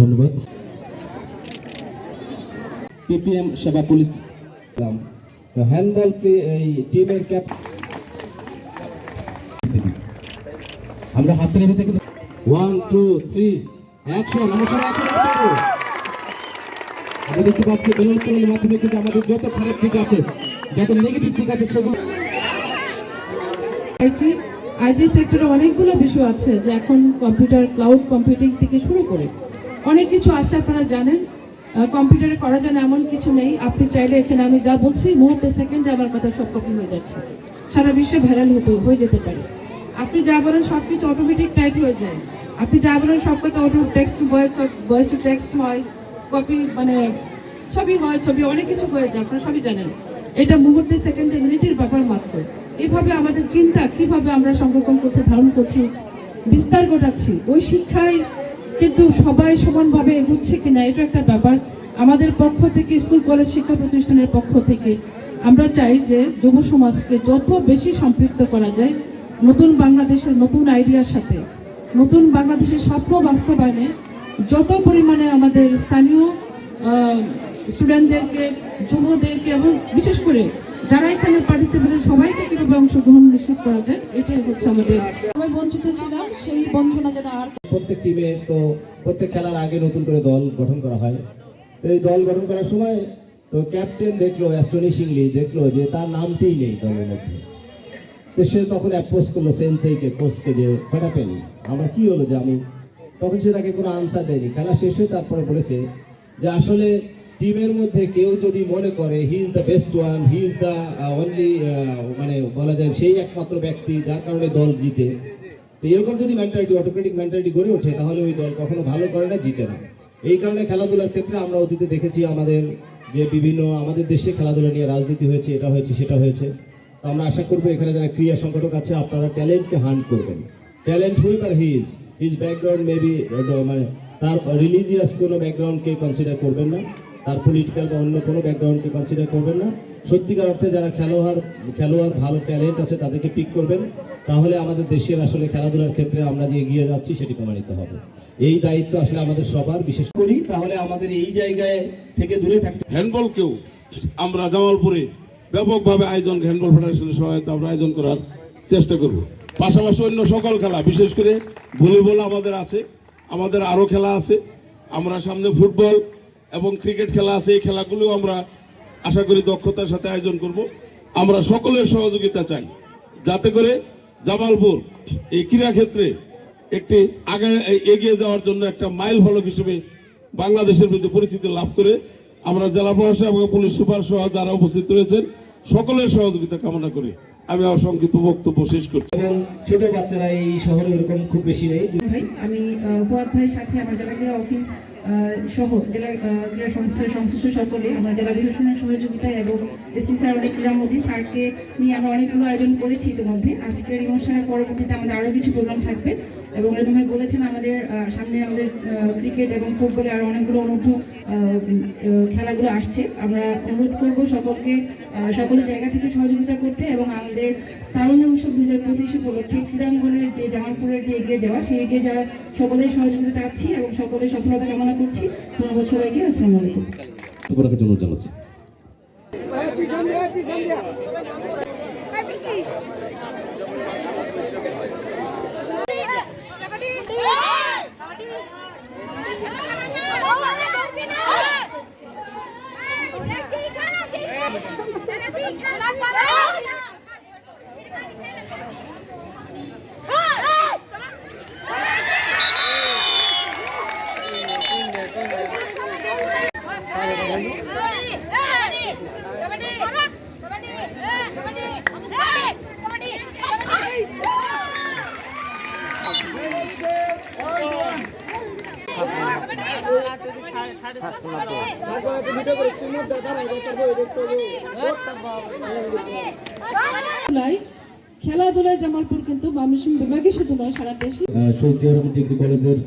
ধন্যবাদ। পিপিএম সেবা পুলিশ তো হ্যান্ডবল এই টিমের ক্যাপ আমরা হাতের এমনি থেকে ওয়ান টু থ্রি অ্যাকশন আমরা আমরা দেখতে পাচ্ছি বেলুন উত্তোলনের মাধ্যমে কিন্তু আমাদের যত খারাপ দিক আছে, যত নেগেটিভ দিক আছে, সেগুলো আইটি আইটি সেক্টরে অনেকগুলো বিষয় আছে যে এখন কম্পিউটার ক্লাউড কম্পিউটিং থেকে শুরু করে। অনেক কিছু আছে আপনারা জানেন। কম্পিউটারে করা যায় এমন কিছু নেই, আপনি চাইলে এখানে আমি যা বলছি, মুহূর্তে সেকেন্ডে আমার কথা সব কপি হয়ে যাচ্ছে। সারা বিশ্বে ভাইরাল হতে, হয়ে যেতে পারে। আপনি যা বলেন সব কিছু অটোমেটিক টাইপ হয়ে যায়। আপনি যা বলেন, সব কথা auto text to voice voice to text হয় কপি মানে ছবি হয়, ছবি, অনেক কিছু হয়ে যায়, আপনারা সবই জানেন। এটা মুহূর্তে সেকেন্ডে মিনিটের ব্যাপার মাত্র। এভাবে আমাদের চিন্তা, কীভাবে আমরা সংরক্ষণ করছি, ধারণ করছি, বিস্তার ঘটাচ্ছি, ওই শিক্ষায় কিন্তু সবাই সমানভাবে এগুচ্ছে কিনা, এটা একটা ব্যাপার। আমাদের পক্ষ থেকে, স্কুল, কলেজ শিক্ষা প্রতিষ্ঠানের পক্ষ থেকে আমরা চাই যে যুব সমাজকে যত বেশি সম্পৃক্ত করা যায়, নতুন বাংলাদেশের নতুন আইডিয়ার সাথে, নতুন বাংলাদেশের স্বপ্ন বাস্তবায়নে যত পরিমাণে আমাদের স্থানীয় স্টুডেন্টদেরকে যুবদেরকে এবং বিশেষ করে যারা এখানে পার্টিসিপেট সবাইকে কীভাবে অংশগ্রহণ নিশ্চিত করা যায়, এটাই হচ্ছে আমাদের সবাই বঞ্চিত ছিলাম, সেই বঞ্চনা যেন আর প্রত্যেক টিমে তো প্রত্যেক খেলার আগে নতুন করে দল গঠন করা হয়। তো এই দল গঠন করার সময় তো ক্যাপ্টেন দেখল অ্যাস্টনিশিংলি দেখল যে তার নামটিই নেই দলের মধ্যে। তো সে তখন অ্যাপ্রোচ করল সেন্সেইকে কোচকে যে ফেরাপেন আমার কি হলো যে আমি তখন সে তাকে কোনো আনসার দেয়নি। খেলা শেষ হয়ে তারপরে বলেছে যে, আসলে টিমের মধ্যে কেউ যদি মনে করে he is the best one he is the only মানে বলা যায় সেই একমাত্র ব্যক্তি যার কারণে দল জিতে এরকম যদি মেন্টালিটি অটোক্রেটিক মেন্টালিটি গড়ে ওঠে, তাহলে ওই দল কখনো ভালো করে না, জিতে না। এই কারণে খেলাধুলার ক্ষেত্রে আমরা অতীতে দেখেছি আমাদের যে বিভিন্ন, আমাদের দেশে খেলাধুলা নিয়ে রাজনীতি হয়েছে, এটা হয়েছে, সেটা হয়েছে। তো আমরা আশা করব এখানে যারা ক্রীড়া সংগঠক আছে, আপনারা ট্যালেন্টকে হান্ট করবেন। ট্যালেন্ট হুইপ আর হিজ হিজ ব্যাকগ্রাউন্ড মেবি মানে তার রিলিজিয়াস কোনো ব্যাকগ্রাউন্ডকে কনসিডার করবেন না। তার পলিটিক্যাল বা অন্য কোনো ব্যাকগ্রাউন্ডকে কনসিডার করবেন না। সত্যিকার অর্থে যারা খেলোয়াড় খেলোয়াড়, ভালো ট্যালেন্ট আছে তাদেরকে পিক করবেন। তাহলে আমাদের দেশের আসলে খেলাধুলার ক্ষেত্রে আমরা যে এগিয়ে যাচ্ছি সেটি প্রমাণিত হবে। এই দায়িত্ব আসলে আমাদের সবার, বিশেষ করি তাহলে আমাদের এই জায়গায় থেকে দূরে থাকতে হ্যান্ডবলকেও আমরা জামালপুরে ব্যাপকভাবে আয়োজন হ্যান্ডবল ফেডারেশনের সহায়তা আমরা আয়োজন করার চেষ্টা করব। পাশাপাশি অন্য সকল খেলা, বিশেষ করে ভলিবল আমাদের আছে, আমাদের আরও খেলা আছে। আমরা সামনে ফুটবল এবং ক্রিকেট খেলা আছে, এই খেলাগুলো আমরা আশা করি দক্ষতার সাথে আয়োজন করব। আমরা সকলের সহযোগিতা চাই। যাতে করে জামালপুর এই ক্রীড়া ক্ষেত্রে একটি আগে এগিয়ে যাওয়ার জন্য একটা মাইল ফলক হিসেবে বাংলাদেশের মধ্যে পরিচিতি লাভ করে আমরা জেলা প্রশাসক এবং পুলিশ সুপার সহ যারা উপস্থিত রয়েছেন, সকলের সহযোগিতা কামনা করি। আমি সংক্ষিপ্ত বক্তব্য শেষ করছি। এবং ছোট বাচ্চারা এই শহরে এরকম খুব বেশি নেই। ভাই আমি ফুয়াদ ভাইয়ের সাথে আমার জেলা ক্রীড়া অফিস সহ জেলা ক্রীড়া সংস্থার সংশ্লিষ্ট সকলে আমরা জেলা প্রশাসনের সহযোগিতায় এবং এসপি স্যার অনেক ক্রীড়ামন্ত্রী স্যারকে নিয়ে আমরা অনেকগুলো আয়োজন করেছি ইতিমধ্যে। আজকের অনুষ্ঠানের পরবর্তীতে আমাদের আরও কিছু প্রোগ্রাম থাকবে এবং রেদম ভাই বলেছেন আমাদের সামনে আমাদের ক্রিকেট এবং ফুটবলে আরও অনেকগুলো অনূর্ধ্ব খেলাগুলো আসছে। আমরা অনুরোধ করব সকলকে আহ, সকল জায়গা থেকে সহযোগিতা করতে এবং আমাদের তারুণ্য উৎসব দু হাজার পঁচিশ উপলক্ষে ক্রীড়াঙ্গনের যে জামালপুরের যে এগিয়ে যাওয়া সেই এগিয়ে যাওয়া সকলের সহযোগিতা চাচ্ছি এবং সকলের সফলতা কামনা করছি ধন্যবাদ সবাইকে আসসালামু আলাইকুম করার জন্য জানাচ্ছি খেলাধুলায় জামালপুর কিন্তু ময়মনসিংহ বিভাগে শুধু নয় সারা দেশে। কলেজের